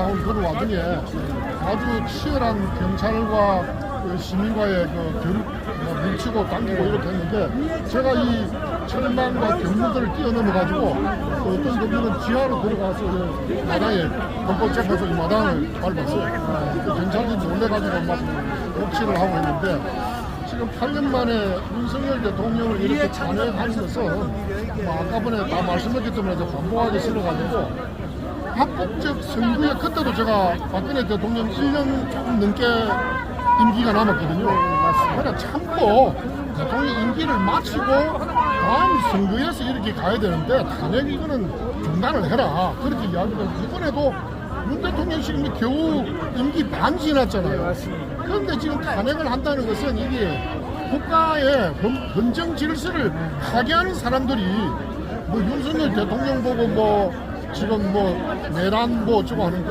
하고 그런 와중에 아주 치열한 경찰과 그 시민과의 그 교류, 뭐 밀치고 당기고 이렇게 했는데 제가 이 철망과 경무들을 뛰어넘어 가지고 그 어떤 분들은 지하로 들어가서 그 마당에 범법재판소 이 마당을 밟았어요. 그 경찰이 놀래가지고 막 녹취를 하고 있는데 지금 8년 만에 윤석열 대통령을 이렇게 것은 뭐 아까 전에 다 말씀드렸기 때문에 이제 반복하기 싫어가지고 합법적 선거에 그때도 제가 박근혜 대통령 1년 조금 넘게 임기가 남았거든요. 그러니까 참고 대통령 임기를 마치고 다음 선거에서 이렇게 가야 되는데 탄핵 이거는 중단을 해라. 그렇게 이야기를 이번에도 윤 대통령 지금 겨우 임기 반 지났잖아요. 그런데 지금 탄핵을 한다는 것은 이게 국가의 헌- 헌정 질서를 파괴하는 사람들이 뭐 윤석열 대통령 보고 뭐 지금 뭐 내란 뭐 어쩌고 하는데